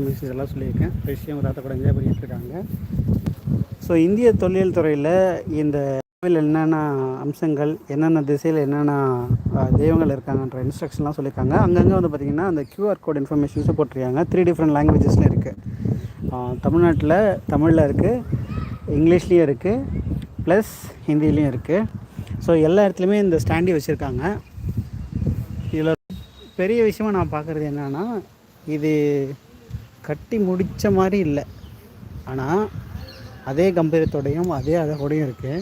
Information இதெல்லாம் சொல்லியிருக்கேன். விஷயம் தாத்தா கூட என்ஜாய் பண்ணிகிட்ருக்காங்க ஸோ இந்திய தொழில் துறையில் இந்த கோவில் என்னென்ன அம்சங்கள் என்னென்ன திசையில் என்னென்ன தெய்வங்கள் இருக்காங்கன்ற இன்ஸ்ட்ரக்ஷன்லாம் சொல்லியிருக்காங்க. அங்கங்கே வந்து பார்த்திங்கன்னா அந்த கியூஆர் கோட் இன்ஃபர்மேஷன்ஸும் போட்டிருக்காங்க. த்ரீ டிஃப்ரெண்ட் லாங்குவேஜஸில் இருக்குது தமிழ்நாட்டில் தமிழில் இருக்குது இங்கிலீஷ்லேயும் இருக்குது ப்ளஸ் ஹிந்திலையும் இருக்குது ஸோ எல்லா இடத்துலையுமே இந்த ஸ்டாண்டி வச்சுருக்காங்க. இதில் பெரிய விஷயமாக நான் பார்க்குறது என்னென்னா இது கட்டி முடித்த மாதிரி இல்லை. ஆனால் அதே கம்பீரத்தோடையும் அதே அழகோடையும் இருக்குது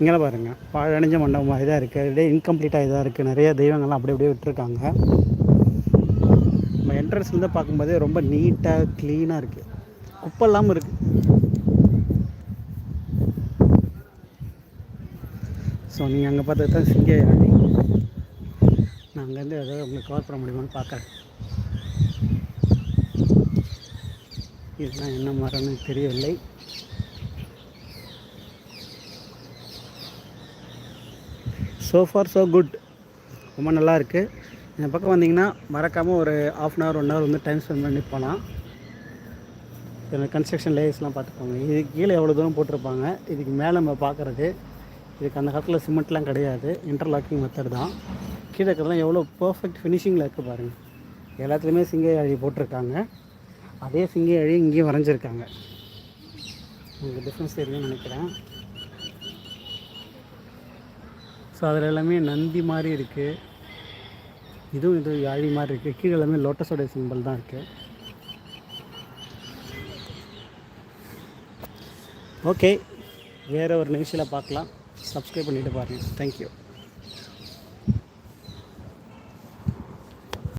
இங்கே பாருங்கள் பாழடைஞ்ச மண்டபம் மாதிரி தான் இருக்குது அப்படியே இன்கம்ப்ளீட்டாக இதாக இருக்குது நிறைய தெய்வங்கள்லாம் அப்படி அப்படியே விட்டுருக்காங்க. நம்ம என்ட்ரன்ஸ்லேருந்து பார்க்கும்போதே ரொம்ப நீட்டாக க்ளீனாக இருக்குது குப்பை இல்லாமல் இருக்குது ஸோ நீங்கள் அங்கே பார்த்தது தான் சிங்கி நான் அங்கேருந்து ஏதாவது உங்களுக்கு கவர் பண்ண முடியுமான்னு பார்க்குறேன். இதுதான் என்ன மரம்னு தெரியவில்லை. ஸோ ஃபார் ஸோ குட் ரொம்ப நல்லா இருக்குது இந்த பக்கம் வந்தீங்கன்னா மறக்காமல் ஒரு half an hour one hour வந்து டைம் ஸ்பெண்ட் பண்ணி போகலாம் இதில் கன்ஸ்ட்ரக்ஷன் லேயர்ஸ்லாம் பார்த்துப்பாங்க இதுக்கு கீழே எவ்வளோ தூரம் போட்டிருப்பாங்க இதுக்கு மேலே நம்ம பார்க்குறது. இதுக்கு அந்த காலத்தில் சிமெண்ட்லாம் கிடையாது. இன்டர்லாக்கிங் மெத்தட் தான். கீழே இருக்கலாம் எவ்வளோ பர்ஃபெக்ட் ஃபினிஷிங்கில் இருக்குது பாருங்கள் எல்லாத்துலேயுமே சிங்கை அழி போட்டிருக்காங்க. அதே சிங்க அழி இங்கேயும் வரைஞ்சிருக்காங்க. உங்களுக்கு டிஃப்ரென்ஸ் தெரியும்னு நினைக்கிறேன். ஸோ அதில் எல்லாமே நந்தி மாதிரி இருக்குது இதுவும் இது யாழி மாதிரி இருக்குது கீழே எல்லாமே லோட்டஸோடைய சிம்பிள் தான் இருக்குது ஓகே வேறு ஒரு நிகழ்ச்சியில் பார்க்கலாம். சப்ஸ்கிரைப் பண்ணிவிட்டு பாருங்கள் தேங்க்யூ